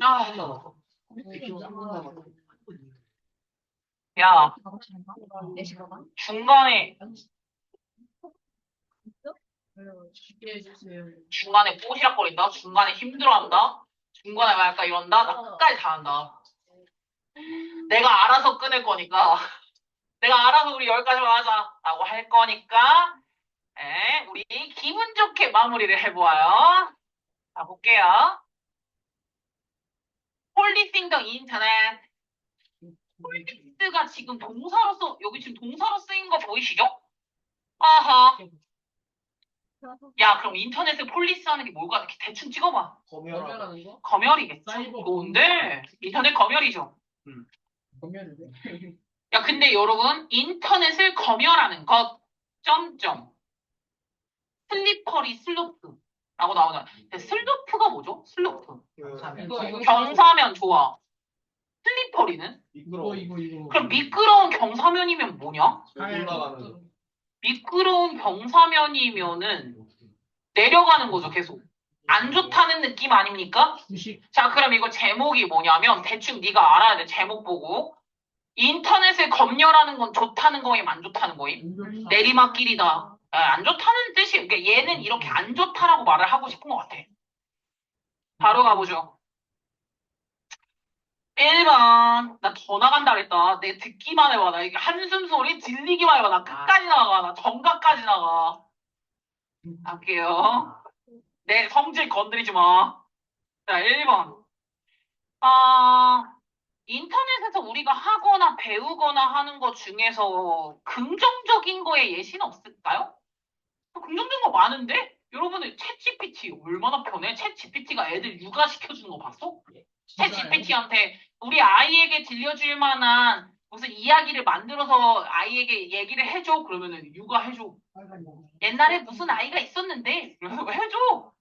아, 야. 중간에. 중간에 뽀시락거린다? 중간에 힘들어한다? 중간에 막 약간 이런다? 나 끝까지 다 한다. 내가 알아서 끊을 거니까. 내가 알아서 우리 여기까지만 하자. 라고 할 거니까. 에, 우리 기분 좋게 마무리를 해보아요. 자, 볼게요. 폴리싱 더 인터넷. 폴리스가 지금 동사로서, 여기 지금 동사로 쓰인 거 보이시죠? 아하. 야, 그럼 인터넷에 폴리스 하는 게 뭘까? 이렇게 대충 찍어봐. 검열하는 아, 거? 검열이겠죠. 사이버 뭔데? 인터넷 검열이죠. 검열이래. 야, 근데 여러분, 인터넷을 검열하는 것, 점점. 슬리퍼리 슬로프. 라고 나오잖아. 근데 슬로프가 뭐죠? 슬로프. 이거 이거 경사면 좋아. 슬리퍼리는? 이거 이거 이거. 그럼 미끄러운 경사면이면 뭐냐? 올라가는. 미끄러운 경사면이면은 내려가는 거죠, 계속. 안 좋다는 느낌 아닙니까? 주식. 자, 그럼 이거 제목이 뭐냐면 대충 네가 알아야 돼. 제목 보고. 인터넷을 검열하는 건 좋다는 거임, 안 좋다는 거임? 내리막길이다. 아, 안 좋다는 뜻이, 그러니까 얘는 이렇게 안 좋다라고 말을 하고 싶은 것 같아. 바로 가보죠. 1번. 나 더 나간다 그랬다. 내 듣기만 해봐. 나 이게 한숨 소리 들리기만 해봐. 나 끝까지 나가. 나 정각까지 나가. 갈게요. 내 성질 건드리지 마. 자, 1번. 아, 인터넷에서 우리가 하거나 배우거나 하는 것 중에서 긍정적인 거에 예시는 없을까요? 긍정적인 거 많은데? 여러분들 챗GPT 얼마나 편해? 챗GPT가 애들 육아시켜주는 거 봤어? 챗GPT한테 우리 아이에게 들려줄 만한 무슨 이야기를 만들어서 아이에게 얘기를 해줘. 그러면은 육아해줘. 옛날에 무슨 아이가 있었는데 그래서 해줘.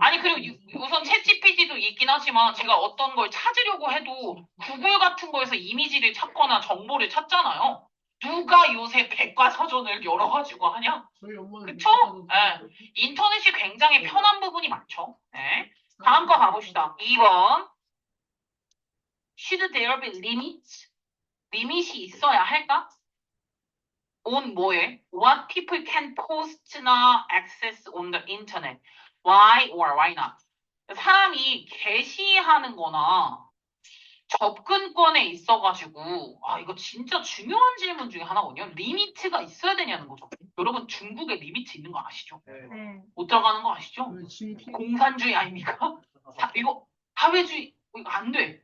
아니 그리고 유- 우선 챗GPT도 있긴 하지만 제가 어떤 걸 찾으려고 해도 구글 같은 거에서 이미지를 찾거나 정보를 찾잖아요. 누가 요새 백과사전을 열어가지고 하냐? 저희 엄마는 그쵸? 예. 인터넷이 굉장히 편한 부분이 많죠. 네. 다음 거 가봅시다. 2번. Should there be limits? 리밋이 있어야 할까? on 뭐에? What people can post나 access on the internet. Why or why not? 사람이 게시하는 거나 접근권에 있어가지고 아 이거 진짜 중요한 질문 중에 하나거든요. 리미트가 있어야 되냐는 거죠. 여러분 중국에 리미트 있는 거 아시죠? 네. 못 들어가는 거 아시죠? 그 공산주의 아닙니까? 사- 이거 사회주의 이거 안 돼.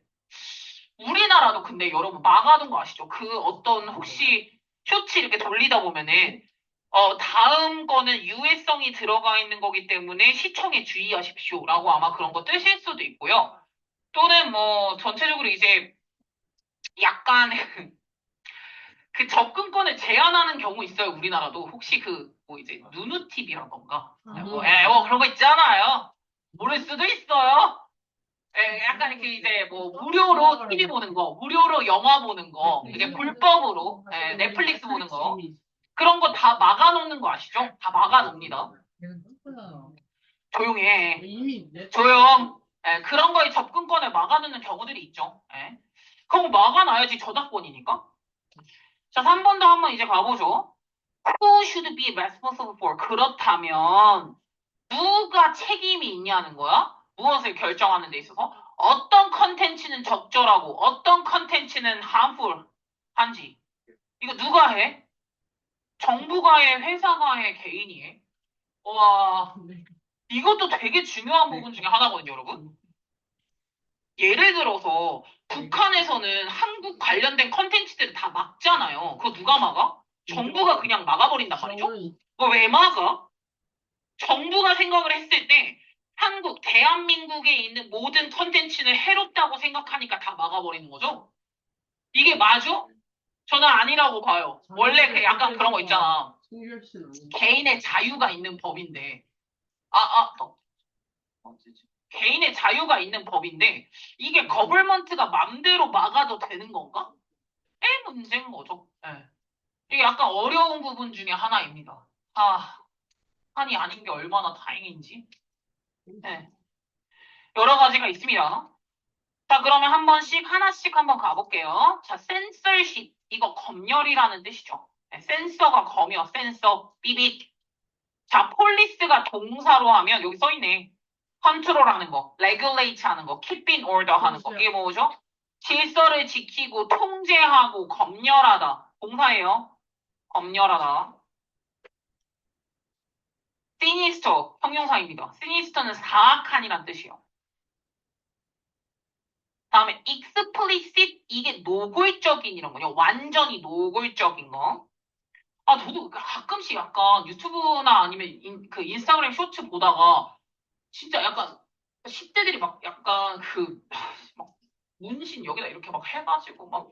우리나라도 근데 여러분 막아둔 거 아시죠? 그 어떤 혹시 쇼츠 이렇게 돌리다 보면은 어 다음 거는 유해성이 들어가 있는 거기 때문에 시청에 주의하십시오라고 아마 그런 거 뜨실 수도 있고요. 또는 뭐 전체적으로 이제 약간 그 접근권을 제한하는 경우 있어요. 우리나라도 혹시 그 뭐 이제 누누 TV라던가 뭐, 예, 뭐 그런 거 있잖아요. 모를 수도 있어요. 예, 약간 이렇게 이제 뭐 무료로 TV 보는 거, 무료로 영화 보는 거, 이게 불법으로 예, 넷플릭스 보는 거 그런 거 다 막아놓는 거 아시죠? 다 막아놓습니다. 조용히 해. 이미 내 조용. 예, 그런 거에 접근권을 막아놓는 경우들이 있죠. 예. 그럼 막아놔야지 저작권이니까. 자, 3번도 한번 이제 가보죠. Who should be responsible for? 그렇다면 누가 책임이 있냐는 거야? 무엇을 결정하는 데 있어서 어떤 컨텐츠는 적절하고 어떤 컨텐츠는 harmful 한지 이거 누가 해? 정부가 해? 회사가 해? 개인이 해? 와 이것도 되게 중요한 부분 중에 하나거든요, 여러분. 예를 들어서 북한에서는 한국 관련된 컨텐츠들을 다 막잖아요. 그거 누가 막아? 정부가 그냥 막아버린단 말이죠. 그거 왜 막아? 정부가 생각을 했을 때 한국, 대한민국에 있는 모든 컨텐츠는 해롭다고 생각하니까 다 막아버리는 거죠. 이게 맞아? 저는 아니라고 봐요. 원래 그 약간 그런 거 있잖아. 개인의 자유가 있는 법인데, 아, 아, 어. 어디지? 개인의 자유가 있는 법인데, 이게 거벌먼트가 맘대로 막아도 되는 건가? 에 문제인 거죠. 예. 이게 약간 어려운 부분 중에 하나입니다. 아, 한이 아닌 게 얼마나 다행인지. 예. 여러 가지가 있습니다. 자, 그러면 한 번씩 하나씩 한번 가볼게요. 자, 센서십. 이거 검열이라는 뜻이죠. 네, 센서가 검이요. 센서. 삐빅. 자, 폴리스가 동사로 하면 여기 써있네. 컨트롤하는 거, 레귤레이트 하는 거, keep in order 하는 거. 이게 뭐죠? 질서를 지키고 통제하고 검열하다. 동사예요. 검열하다. 시니스터, 형용사입니다. 시니스터는 사악한이란 뜻이에요. 다음에 explicit, 이게 노골적인 이런 거요. 완전히 노골적인 거. 아, 저도 가끔씩 약간 유튜브나 아니면 인, 그 인스타그램 쇼츠 보다가 진짜 약간 10대들이 막 약간 그, 막 문신 여기다 이렇게 막 해가지고 막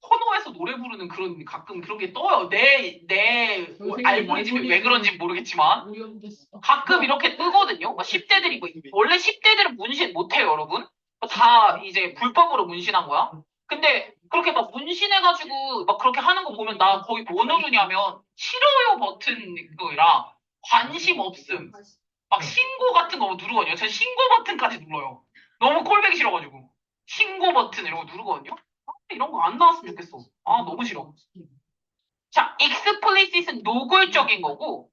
코너에서 노래 부르는 그런 가끔 그런 게 떠요. 내, 내 선생님 알고리즘이 왜 그런지 모르겠지만. 가끔 이렇게 뜨거든요. 막 10대들이 뭐, 원래 10대들은 문신 못해요, 여러분. 다 이제 불법으로 문신한 거야. 근데 그렇게 막 문신해가지고 막 그렇게 하는 거 보면 나 거의 뭐 누르냐면 싫어요 버튼 그거랑 관심 없음, 막 신고 같은 거 누르거든요. 전 신고 버튼까지 눌러요. 너무 꼴보기 싫어가지고 신고 버튼 이런 거 누르거든요. 아, 이런 거 안 나왔으면 좋겠어. 아 너무 싫어. 자, explicit은 노골적인 거고,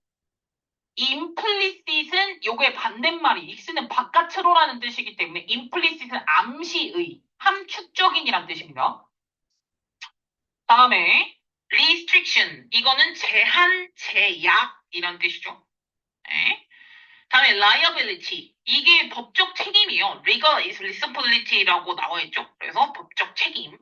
implicit은 요거의 반대말이, x는 바깥으로라는 뜻이기 때문에 implicit은 암시의, 함축적인이란 뜻입니다. 다음에 restriction, 이거는 제한, 제약이란 뜻이죠. 네. 다음에 liability, 이게 법적 책임이에요. legal responsibility라고 나와 있죠. 그래서 법적 책임.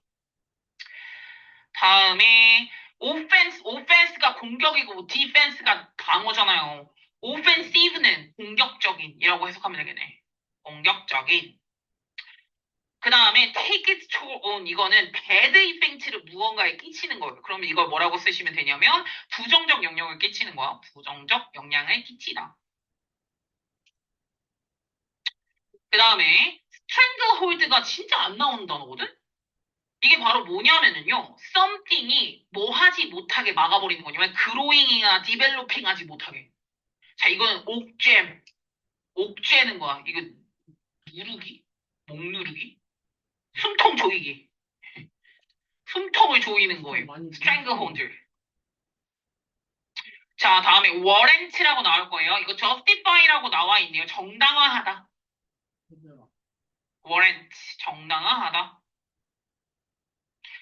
다음에 offense, offense가 공격이고 defense가 방어잖아요. offensive는 공격적인이라고 해석하면 되겠네. 공격적인. 그 다음에 take it own 이거는 bad effect를 무언가에 끼치는 거예요. 그러면 이걸 뭐라고 쓰시면 되냐면 부정적 영향을 끼치는 거야. 부정적 영향을 끼치다. 그 다음에 stranglehold가 진짜 안 나오는 단어거든? 이게 바로 뭐냐면은요, something이 뭐 하지 못하게 막아버리는 거냐면, growing이나 developing 하지 못하게. 자, 이거는 옥죄, 옥죄는 거야. 이거 누르기? 목 누르기? 숨통 조이기. 숨통을 조이는 거예요. 많이 stranglehold. 자, 다음에 warrant라고 나올 거예요. 이거 justify라고 나와 있네요. 정당화하다. warrant, 정당화하다.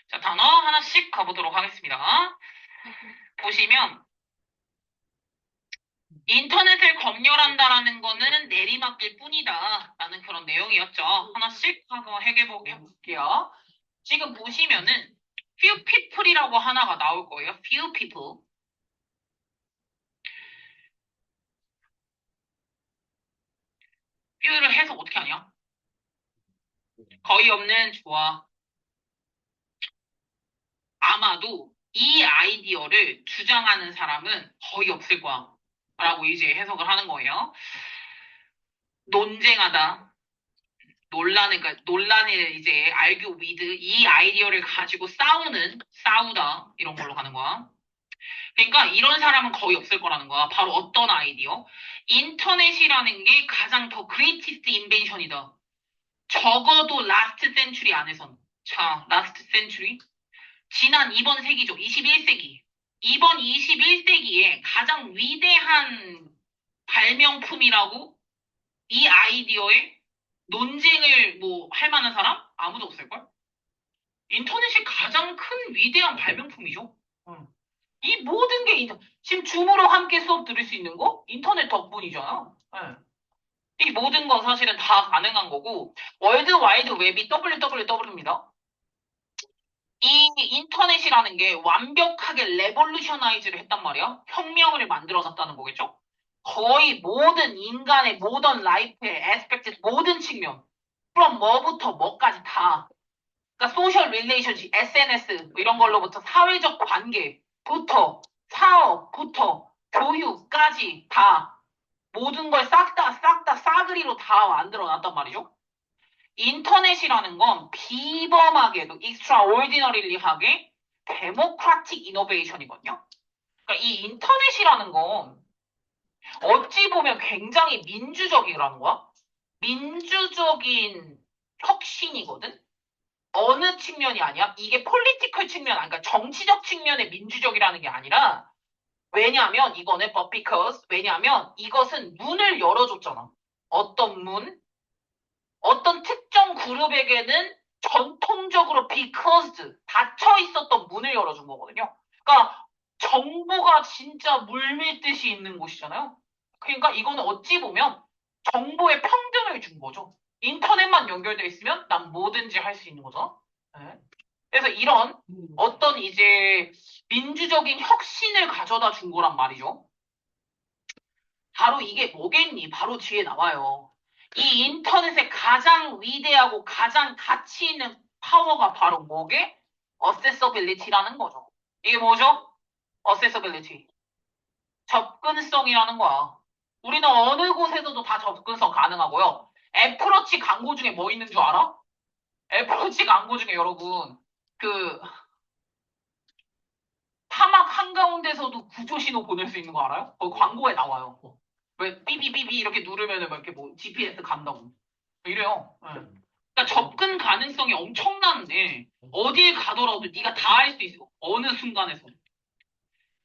자, 단어 하나씩 가보도록 하겠습니다. 보시면, 인터넷을 검열한다라는 거는 내리막길 뿐이다. 라는 그런 내용이었죠. 하나씩 한번 해결해 볼게요. 지금 보시면은, few people이라고 하나가 나올 거예요. few people. few를 해서 어떻게 하냐? 거의 없는 좋아. 아마도 이 아이디어를 주장하는 사람은 거의 없을 거야. 라고 이제 해석을 하는 거예요. 논쟁하다. 논란을, 그러니까 논란을 이제 argue 이 아이디어를 가지고 싸우는, 싸우다. 이런 걸로 가는 거야. 그러니까 이런 사람은 거의 없을 거라는 거야. 바로 어떤 아이디어? 인터넷이라는 게 가장 더 greatest invention이다. 적어도 last century 안에선. 자, last century? 지난 이번 세기죠. 21세기. 이번 21세기에 가장 위대한 발명품이라고 이 아이디어에 논쟁을 뭐 할 만한 사람? 아무도 없을걸? 인터넷이 가장 큰 위대한 발명품이죠. 응. 이 모든 게 인터... 지금 줌으로 함께 수업 들을 수 있는 거? 인터넷 덕분이잖아. 응. 이 모든 건 사실은 다 가능한 거고 월드 와이드 웹이 www입니다. 이 인터넷이라는 게 완벽하게 레볼루셔나이즈를 했단 말이야. 혁명을 만들어놨다는 거겠죠. 거의 모든 인간의 모던 라이프의 에스펙트 모든 측면 from 뭐부터 뭐까지 다 그러니까 소셜 릴레이션십, SNS 뭐 이런 걸로부터 사회적 관계부터 사업부터 교육까지 다 모든 걸 싹 다 싹 다 싸그리로 다 만들어 놨단 말이죠. 인터넷이라는 건 비범하게도 extraordinary하게 democratic innovation이거든요. 그러니까 이 인터넷이라는 건 어찌 보면 굉장히 민주적이라는 거야. 민주 민주적인 혁신이거든? 어느 측면이 아니야? 이게 폴리티컬 측면, 그러니까 정치적 측면의 민주적이라는 게 아니라, 왜냐하면 이거는 but because, 왜냐하면 이것은 문을 열어줬잖아. 어떤 문? 어떤 특정 그룹에게는 전통적으로 because 닫혀 있었던 문을 열어준 거거든요. 그러니까 정보가 진짜 물밀듯이 있는 곳이잖아요. 그러니까 이거는 어찌 보면 정보의 평등을 준 거죠. 인터넷만 연결되어 있으면 난 뭐든지 할 수 있는 거죠. 네. 그래서 이런 어떤 이제 민주적인 혁신을 가져다 준 거란 말이죠. 바로 이게 뭐겠니? 바로 뒤에 나와요. 이 인터넷의 가장 위대하고 가장 가치 있는 파워가 바로 뭐게? accessibility라는 거죠. 이게 뭐죠? accessibility. 접근성이라는 거야. 우리는 어느 곳에서도 다 접근성 가능하고요. 애플워치 광고 중에 뭐 있는 줄 알아? 애플워치 광고 중에 여러분 그 사막 한가운데서도 구조 신호 보낼 수 있는 거 알아요? 거기 광고에 나와요. 왜 삐비삐비 이렇게 누르면은 막 이렇게 뭐 GPS 간다고 이래요. 예. 그러니까 접근 가능성이 엄청난데 어디에 가더라도 네가 다 할 수 있어. 어느 순간에서.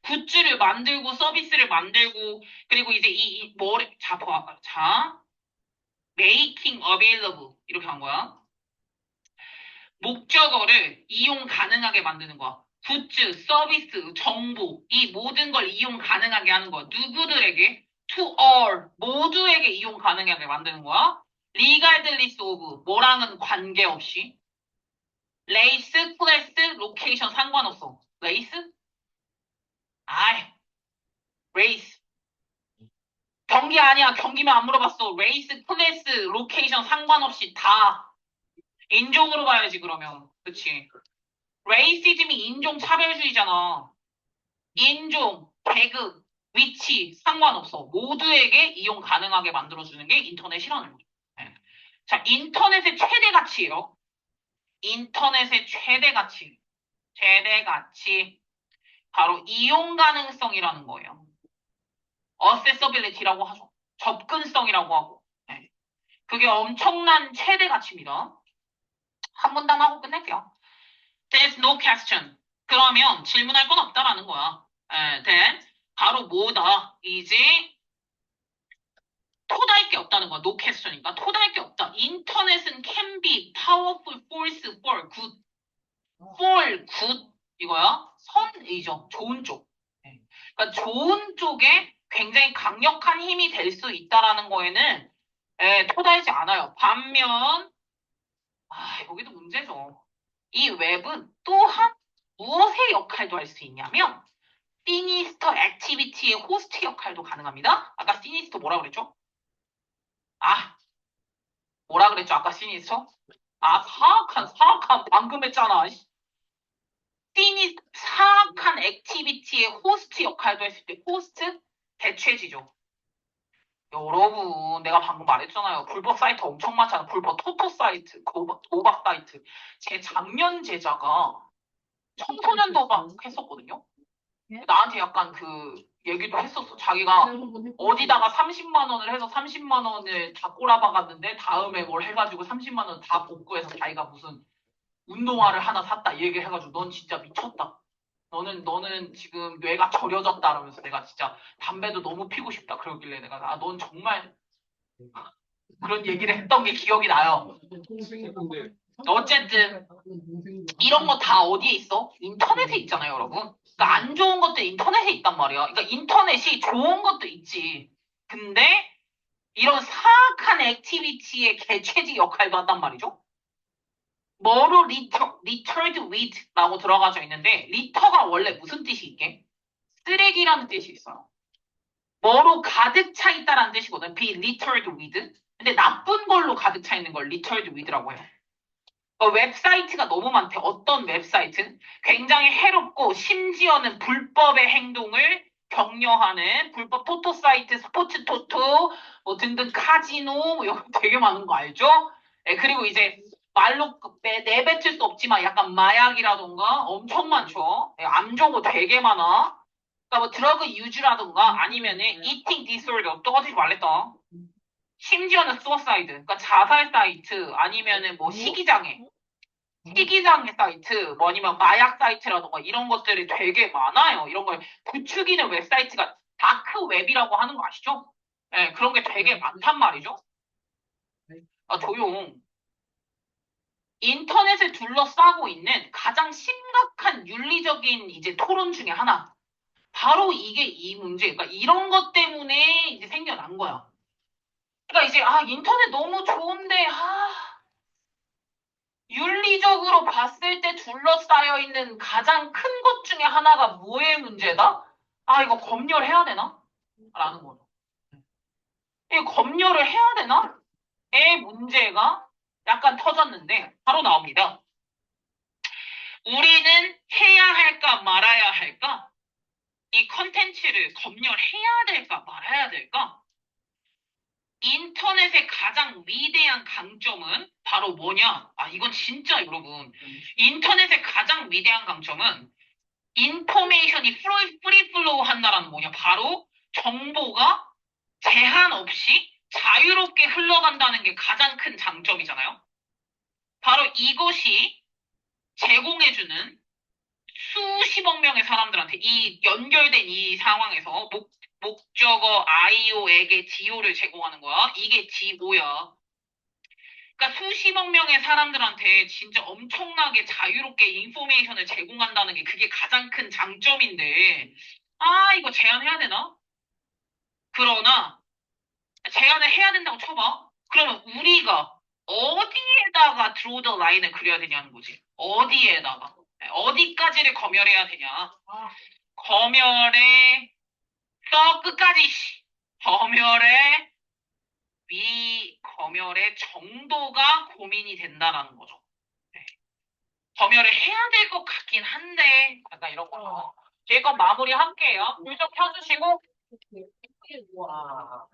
굿즈를 만들고 서비스를 만들고 그리고 이제 이, 이 뭐래 자, 봐, 자 making available 이렇게 한 거야. 목적어를 이용 가능하게 만드는 거야. 굿즈, 서비스, 정보 이 모든 걸 이용 가능하게 하는 거야. 누구들에게? To all 모두에게 이용 가능하게 만드는 거야. regardless of 뭐랑은 관계없이 레이스, 클래스, 로케이션 상관없어. 레이스? 아이, 레이스. 경기 아니야. 경기만 안 물어봤어. 레이스, 클래스, 로케이션 상관없이 다 인종으로 봐야지 그러면. 그치? 레이시즘이 인종 차별주의잖아. 인종, 계급, 위치 상관없어. 모두에게 이용 가능하게 만들어주는 게 인터넷이라는 거죠. 네. 자, 인터넷의 최대 가치예요. 인터넷의 최대 가치. 최대 가치. 바로 이용 가능성이라는 거예요. accessibility라고 하죠. 접근성이라고 하고. 네. 그게 엄청난 최대 가치입니다. 한 문단 하고 끝낼게요. There's no question. 그러면 질문할 건 없다라는 거야. 예, then 바로 뭐다? 이제 토달 게 없다는 거야. Question이니까 토달 게 없다. 인터넷은 can be powerful force for good. for good 이거야. 선의죠. 좋은 쪽. 예. 그러니까 좋은 쪽에 굉장히 강력한 힘이 될 수 있다라는 거에는 예, 토달지 않아요. 반면 아, 여기도 문제죠. 이 웹은 또한 무엇의 역할도 할 수 있냐면 시니스터 액티비티의 호스트 역할도 가능합니다. 아까 시니스터 뭐라 그랬죠? 아, 뭐라 그랬죠? 아까 시니스터? 아, 사악한, 사악한, 방금 했잖아. 시니, 사악한 액티비티의 호스트 역할도 했을 때, 호스트? 대체지죠. 여러분, 내가 방금 말했잖아요. 불법 사이트 엄청 많잖아. 불법 토토 사이트, 도박, 도박 사이트. 제 작년 제자가 청소년 도박 했었거든요. 예? 나한테 약간 그 얘기도 했었어. 자기가 어디다가 30만 원을 해서 30만 원을 다 꼬라박았는데 다음에 뭘 해가지고 30만 원 다 복구해서 자기가 무슨 운동화를 하나 샀다 이 얘기를 해가지고 넌 진짜 미쳤다. 너는 너는 지금 뇌가 절여졌다 그러면서 내가 진짜 담배도 너무 피고 싶다 그러길래 내가 아 넌 정말 그런 얘기를 했던 게 기억이 나요. 어쨌든 이런 거 다 어디에 있어? 인터넷에 있잖아요, 여러분. 그러니까 안 좋은 것도 인터넷에 있단 말이야. 그러니까 인터넷이 좋은 것도 있지. 근데 이런 사악한 액티비티의 개최지 역할도 한단 말이죠. 뭐로 리터, littered with라고 들어가져 있는데 리터가 원래 무슨 뜻이 있게? 쓰레기라는 뜻이 있어요. 뭐로 가득 차 있다라는 뜻이거든. be littered with. 근데 나쁜 걸로 가득 차 있는 걸 littered with라고 해요. 어, 웹사이트가 너무 많대. 어떤 웹사이트? 굉장히 해롭고 심지어는 불법의 행동을 격려하는 불법 토토 사이트, 스포츠 토토, 뭐 등등 카지노, 뭐 되게 많은 거 알죠? 예, 그리고 이제 말로 그 내- 내뱉을 수 없지만 약간 마약이라던가 엄청 많죠. 예, 암정보 되게 많아. 그러니까 뭐 드러그 유즈라던가 아니면은 eating disorder 떠가지지 말랬다. 심지어는 수어사이드, 그러니까 자살 사이트, 아니면은 뭐 시기장애, 시기장애 사이트, 뭐 아니면 마약 사이트라던가 이런 것들이 되게 많아요. 이런 걸 부추기는 웹사이트가 다크 웹이라고 하는 거 아시죠? 예, 그런 게 되게 많단 말이죠. 아, 조용. 인터넷을 둘러싸고 있는 가장 심각한 윤리적인 이제 토론 중에 하나. 바로 이게 이 문제, 그러니까 이런 것 때문에 이제 생겨난 거야. 그러니까 이제 아 인터넷 너무 좋은데 아 윤리적으로 봤을 때 둘러싸여 있는 가장 큰 것 중에 하나가 뭐의 문제다? 아 이거 검열해야 되나? 라는 거죠. 이 검열을 해야 되나? 의 문제가 약간 터졌는데 바로 나옵니다. 우리는 해야 할까 말아야 할까? 이 컨텐츠를 검열해야 될까 말아야 될까? 인터넷의 가장 위대한 강점은 바로 뭐냐? 아, 이건 진짜 여러분. 인터넷의 가장 위대한 강점은 인포메이션이 프리, 프리 플로우 한다라는 뭐냐? 바로 정보가 제한 없이 자유롭게 흘러간다는 게 가장 큰 장점이잖아요. 바로 이것이 제공해주는 수십억 명의 사람들한테 이 연결된 이 상황에서 목, 목적어 IO에게 DO를 제공하는 거야. 이게 DO야. 그러니까 수십억 명의 사람들한테 진짜 엄청나게 자유롭게 인포메이션을 제공한다는 게 그게 가장 큰 장점인데, 아, 이거 제한해야 되나? 그러나, 제한을 해야 된다고 쳐봐. 그러면 우리가 어디에다가 드로우 더 라인을 그려야 되냐는 거지. 어디에다가. 어디까지를 검열해야 되냐. 검열의 저 끝까지 씨. 검열의 위 검열의 정도가 고민이 된다라는 거죠. 네. 검열을 해야 될 것 같긴 한데 약간 이런 거. 이거 마무리 할게요. 불 좀 켜주시고 와.